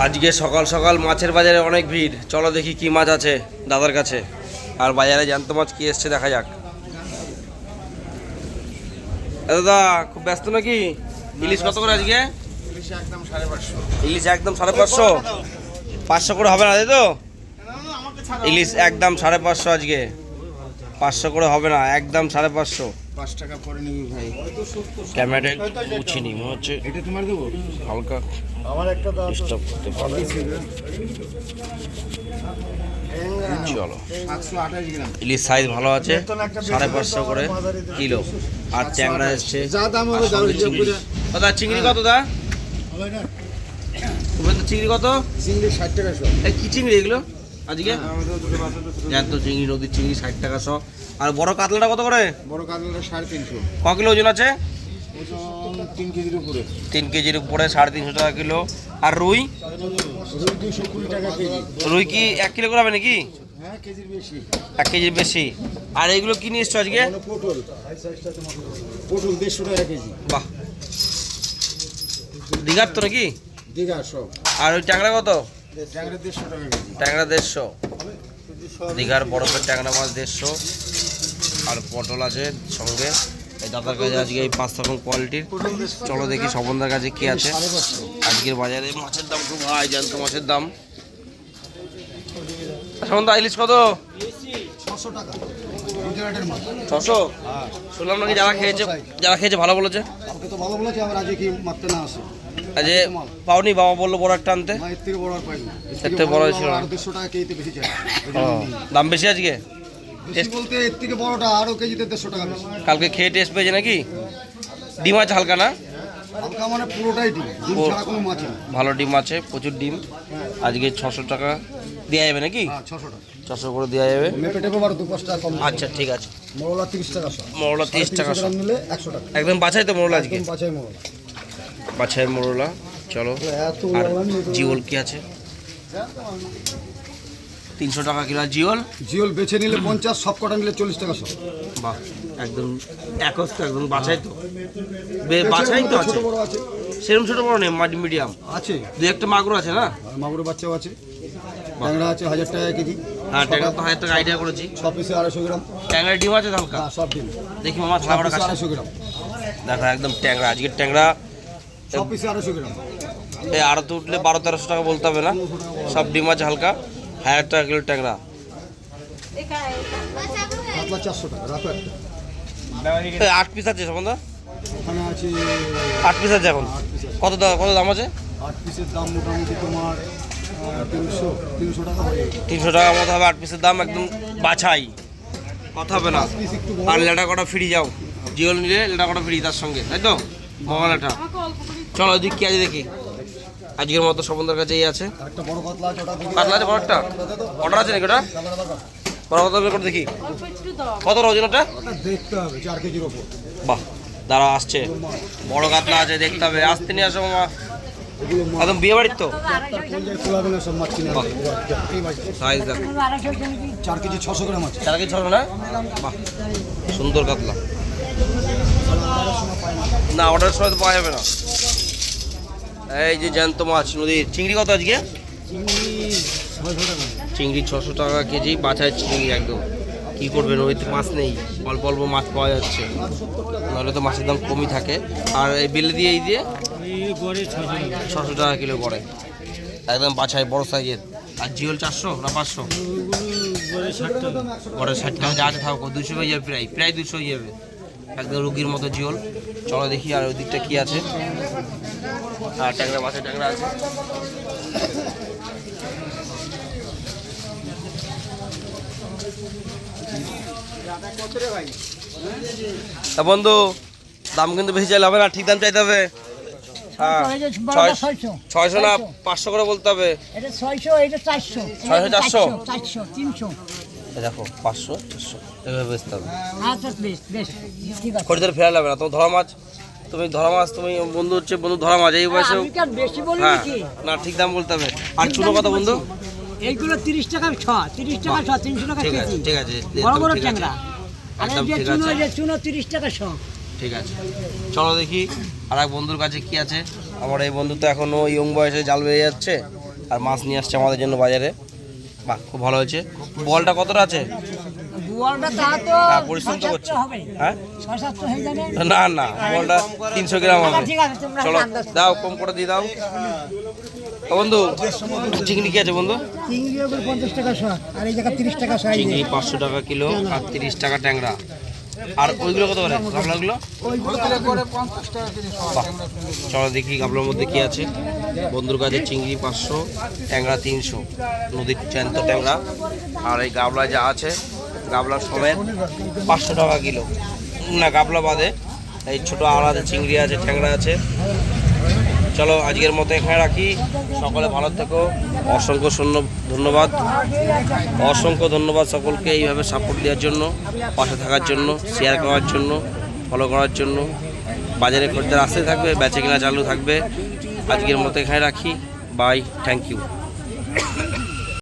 আজকে সকাল সকাল মাছের বাজারে অনেক ভিড়। চলো দেখি কি মাছ আছে দাদার কাছে। আর বাজারে জ্যান্ত মাছ কি এসছে দেখা যাক। দাদা, খুব ব্যস্ত নাকি? ইলিশ কত করে আজকে? ইলিশ একদম সাড়ে পাঁচশো। পাঁচশো করে হবে না তাই তো? ইলিশ একদম সাড়ে পাঁচশো আজকে। পাঁচশো করে হবে না, একদম সাড়ে পাঁচশো। পাঁচ টাকা পরে নিবি ভাই। ক্যামেরাটা গুছিনি মনে হচ্ছে এটা তোমার দেবো? হালকা আমার একটা দাও করতে পারে চলো। সাতশো আঠাশ গ্রাম। ইলিশ সাইজ ভালো আছে সাড়ে পাঁচশো করে কিলো। আর ট্যাংরা এসছে। চিংড়ি দাদা চিংড়ি কত দা? চিংড়ি কত? চিংড়ি ষাট টাকা কি চিংড়ি এগুলো? আজকে? জ্যান্ত চিংড়ি নদীর চিংড়ি ষাট টাকা শ। আর বড় কাতলাটা কত করে? বড় কাতলাটা সাড়ে তিনশো। ক কিলো ওজন আছে? তিন কেজির উপরে। তিন কেজির উপরে সাড়ে তিনশো টাকা কিলো। আর রুই? রুই টাকা রুই কি এক কিলো করে হবে নাকি? হ্যাঁ এক কেজির বেশি। আর এইগুলো কি নিয়ে এসছো আজকে? পটল। পটল দেড়শো টাকা কেজি। বাহ। দীঘার তো নাকি? দীঘা সব। আর ওই ট্যাংরা কত? ট্যাংরা দেড়শো দীঘার বরফের ট্যাংরা মাছ দেড়শো। আর পটল আছে সঙ্গে। এই দাদার কাছে আজকে এই পাঁচ রকম কোয়ালিটির চলো দেখি সবন্দার কাছে কি আছে। আজকের বাজারে মাছের দাম খুব হাই জ্যান্ত মাছের দাম। সবন্দা ইলিশ কত? ছশো ছশো? শুনলাম নাকি যারা খেয়েছে যারা খেয়েছে ভালো বলেছে। তো ভালো বলেছে আমার আজকে কি মারতে না আসে। আজকে পাওনি বাবা বলল বড় একটা আনতে? এর থেকে বড় ছিল দাম বেশি আজকে? বলতে এর থেকে বড়টা আরও কেজিতে দেড়শো টাকা কালকে খেয়ে টেস্ট পেয়েছে নাকি? ডিম আছে হালকা না? হালকা মানে পুরোটাই ডিম। ডিম ছাড়া কোনো মাছ ভালো ডিম আছে প্রচুর ডিম। আজকে ছশো টাকা দেওয়া যাবে নাকি? হ্যাঁ ছশো টাকা। ছশো করে দেওয়া যাবে। মেপে টেপে বারো দু পাঁচ টাকা কম আচ্ছা ঠিক আছে। মরলা তিরিশ টাকা মোরলা তিরিশ টাকা নিলে একশো টাকা। একদম বাছাই তো মরলা আজকে। বাছাই মোরলা। বাছাই মোরলা চলো। আর জিওল কি আছে? তিনশো টাকা কিলো জিওল? জিওল বেছে নিলে পঞ্চাশ সব কটা নিলে চল্লিশ টাকা সব। বাহ একদম একস তো একদম বাছাই তো। বে- বাছাই তো আছে। সেরকম ছোট বড় নেই মিডিয়াম আছে। দু একটা মাগুর আছে না? আর মাগুরের বাচ্চাও আছে। ট্যাংরা আছে হাজার টাকা কেজি। হ্যাঁ ট্যাংরা তো হাজার টাকা আইডিয়া করেছি। ছ পিসে আড়াইশো গ্রাম। ট্যাংরার ডিম আছে হালকা হ্যাঁ সব ডিম। দেখি মামা আড়াইশো গ্রাম। দেখো একদম ট্যাংরা আজকের ট্যাংরা ছ পিসে আড়াইশো গ্রাম এই আড়তে উঠলে বারো তেরোশো টাকা বলতে হবে না। সব ডিম আছে হালকা। হাজার টাকা কিলো ট্যাংরা আট পিস আছে সবন্ধা ওখানে আছে আট পিস আছে এখন। কত দাম কত দাম আছে? আট পিসের দাম মোটামুটি তোমার তিনশো টাকা হয়ে মতো হবে আট পিসের দাম একদম বাছাই। কথা হবে না। আর লেটা কটা ফ্রি যাও। জিওল নিলে লেটা কটা ফ্রি তার সঙ্গে তাই তো? মহালাটা চলো ওইদিক কি আছে দেখি। আজকের মতো সবন্ধার কাছে এই আছে। কাতলা আছে বড়টা? অর্ডার আছে নাকি ওটা? বড় বের করে দেখি। কত ওজন ওটা? দেখতে হবে চার কেজির ওপর বাহ দাঁড়া আসছে। বড় কাতলা আছে, দেখতে হবে। আসতে নিয়ে আসো মামা। একদম বিয়ে বাড়ির তো। চার কেজি ছশো গ্রাম আছে চার কেজি ছড়ো না? বাহ, সুন্দর কাতলা। না অর্ডার সময় তো পাওয়া যাবে না। এই যে জ্যান্ত মাছ নদীর। চিংড়ি কত আজকে? চিংড়ি ছশো টাকা কেজি বাছায় চিংড়ি একদম। কি করবে নদীতে মাছ নেই। অল্প অল্প মাছ পাওয়া যাচ্ছে। নাহলে তো মাছের দাম কমই থাকে। আর এই বেলে দিয়ে এই দিয়ে ছশো টাকা কিলো পড়ে একদম বাছাই বড় সাইজের। আর জিওল চারশো না পাঁচশো? বড় ষাট টাকা। যা আছে থাকো দুশো হয়ে যাবে প্রায়। প্রায় দুশো হয়ে যাবে। একদম রুগীর মতো জিওল। চলো দেখি আর ওই দিকটা কি আছে। আর ট্যাংরা মাছের ট্যাংরা আছে। তা বন্ধু দাম কিন্তু বেশি চাইলে হবে না ঠিক দাম চাইতে হবে হ্যাঁ ছয়শো না পাঁচশো করে বলতে হবে। ছয়শো চারশো। ছয়শো, চারশো? তিনশো। দেখো পাঁচশো চারশো এভাবে বেচতে হবে। আচ্ছা খরিদার ফেরা লাগবে না। তোমার ধরা মাছ তুমি ধরা মাছ তুমি বন্ধু হচ্ছে বন্ধু ধরা মাছ এই বয়সে হ্যাঁ না ঠিক দাম বলতে হবে। আর চুনো কত বন্ধু? এইগুলো তিরিশ টাকা ছ তিরিশ টাকা ছ তিনশো টাকা ঠিক আছে ঠিক আছে বড় বড় ঠিক আছে। ট্যাংরা আর যে চুনো যে চুনো তিরিশ টাকা শ ঠিক আছে। চলো দেখি আর এক বন্ধুর কাছে কি আছে। আমার এই বন্ধু তো এখনও ইয়ং বয়সে জাল বেরিয়ে যাচ্ছে আর মাছ নিয়ে আসছে আমাদের জন্য বাজারে। বাহ খুব ভালো হয়েছে। বলটা কতটা আছে? হ্যাঁ পরিশ্রম তো করছে। হ্যাঁ? না না বলটা তিনশো গ্রাম হবে। চলো দাও। কম করে দিয়ে দাও। ও বন্ধু চিংড়ি কি আছে বন্ধু? চিংড়ি পঞ্চাশ টাকা শো আর এই জায়গা তিরিশ টাকা চিংড়ি পাঁচশো টাকা কিলো আর তিরিশ টাকা ট্যাংরা। আর ওইগুলো কত করে? গামলাগুলো চলো দেখি গামলার মধ্যে কি আছে। বন্ধুর কাছে চিংড়ি পাঁচশো, ট্যাংরা তিনশো, নদীর জ্যান্ত ট্যাংরা। আর এই গাবলা যা আছে, গাবলা সমেত পাঁচশো টাকা কিলো। না, গাবলা বাদে এই ছোটো আলাদা চিংড়ি আছে, ট্যাংরা আছে। চলো, আজকের মতো এখানে রাখি। সকলে ভালো থেকো। অসংখ্য শূন্য ধন্যবাদ। অসংখ্য ধন্যবাদ সকলকে এইভাবে সাপোর্ট দেওয়ার জন্য, পাশে থাকার জন্য শেয়ার করার জন্য ফলো করার জন্য। বাজারে খরিদ্দার আসতে থাকবে, বেচে কেনা চালু থাকবে। আজকের মতো এখানে রাখি। Bye thank you